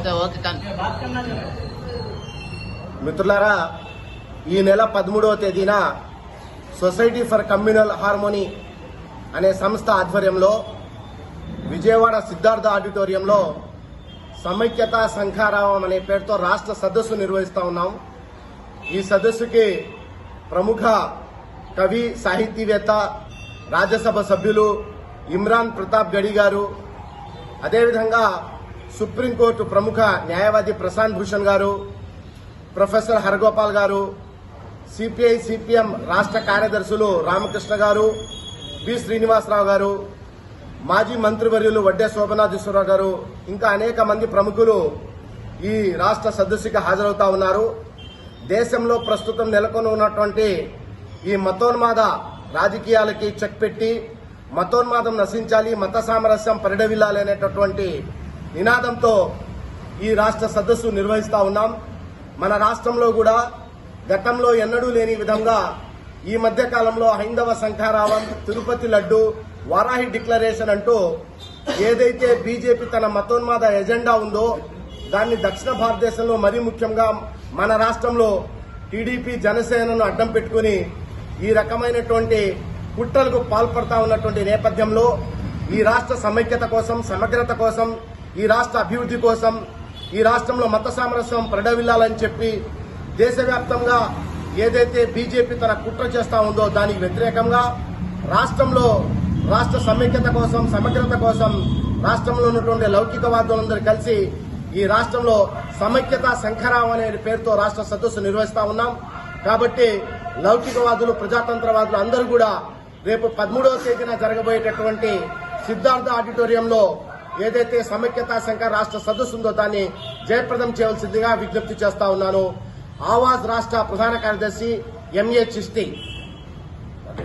Okay okay మిత్రులారా ఈ నెల పదమూడవ తేదీన సొసైటీ ఫర్ కమ్యూనల్ హార్మోనీ అనే సంస్థ ఆధ్వర్యంలో విజయవాడ సిద్ధార్థ ఆడిటోరియంలో సమైక్యత సంఖారావం అనే పేరుతో రాష్ట్ర సదస్సు నిర్వహిస్తా ఉన్నాం. ఈ సదస్సుకి ప్రముఖ కవి సాహితీవేత్త రాజ్యసభ సభ్యులు ఇమ్రాన్ ప్రతాప్ గడి గారు అదేవిధంగా సుప్రీంకోర్టు ప్రముఖ న్యాయవాది ప్రశాంత్ భూషణ్ గారు ప్రొఫెసర్ హరగోపాల్ గారు సిపిఐ సిపిఎం రాష్ట్ర కార్యదర్శులు రామకృష్ణ గారు బి. శ్రీనివాసరావు గారు మాజీ మంత్రివర్యులు వడ్డే శోభనాథేశ్వరరావు గారు ఇంకా అనేక మంది ప్రముఖులు ఈ రాష్ట్ర సదస్సుకి హాజరవుతా ఉన్నారు. దేశంలో ప్రస్తుతం నెలకొని ఉన్నటువంటి ఈ మతోన్మాద రాజకీయాలకి చెక్ పెట్టి మతోన్మాదం నశించాలి మత సామరస్యం పరిడవిల్లాలి అనేటటువంటి నినాదంతో ఈ రాష్ట్ర సదస్సు నిర్వహిస్తా ఉన్నాం. మన రాష్ట్రంలో కూడా గతంలో ఎన్నడూ లేని విధంగా ఈ మధ్య కాలంలో హైందవ శంఖారావం తిరుపతి లడ్డు వారాహి డిక్లరేషన్ అంటూ ఏదైతే బీజేపీ తన మతోన్మాద ఎజెండా ఉందో దాన్ని దక్షిణ భారతదేశంలో మరీ ముఖ్యంగా మన రాష్ట్రంలో టీడీపీ జనసేనను అడ్డం పెట్టుకుని ఈ రకమైనటువంటి కుట్రలకు పాల్పడతా ఉన్నటువంటి నేపథ్యంలో ఈ రాష్ట్ర సమైక్యత కోసం సమగ్రత కోసం ఈ రాష్ట్ర అభివృద్ధి కోసం ఈ రాష్ట్రంలో మత సామరస్యం ప్రడవిల్లాలని చెప్పి దేశవ్యాప్తంగా ఏదైతే బీజేపీ తన కుట్ర చేస్తా ఉందో దానికి వ్యతిరేకంగా రాష్ట్రంలో రాష్ట్ర సమైక్యత కోసం సమగ్రత కోసం రాష్ట్రంలో ఉన్నటువంటి లౌకికవాదులందరూ కలిసి ఈ రాష్ట్రంలో సమైక్యత శంఖరావం అనే పేరుతో రాష్ట్ర సదస్సు నిర్వహిస్తా ఉన్నాం. కాబట్టి లౌకికవాదులు ప్రజాతంత్రవాదులు అందరూ కూడా రేపు పదమూడవ తేదీన జరగబోయేటటువంటి సిద్ధార్థ ఆడిటోరియంలో ఏదైతే సమైక్యతా సంఘ రాష్ట్ర సదస్సు ఉందో దాన్ని జయప్రదం చేయవలసిందిగా విజ్ఞప్తి చేస్తా ఉన్నాను. ఆవాజ్ రాష్ట్ర ప్రధాన కార్యదర్శి ఎంఏ చిష్టి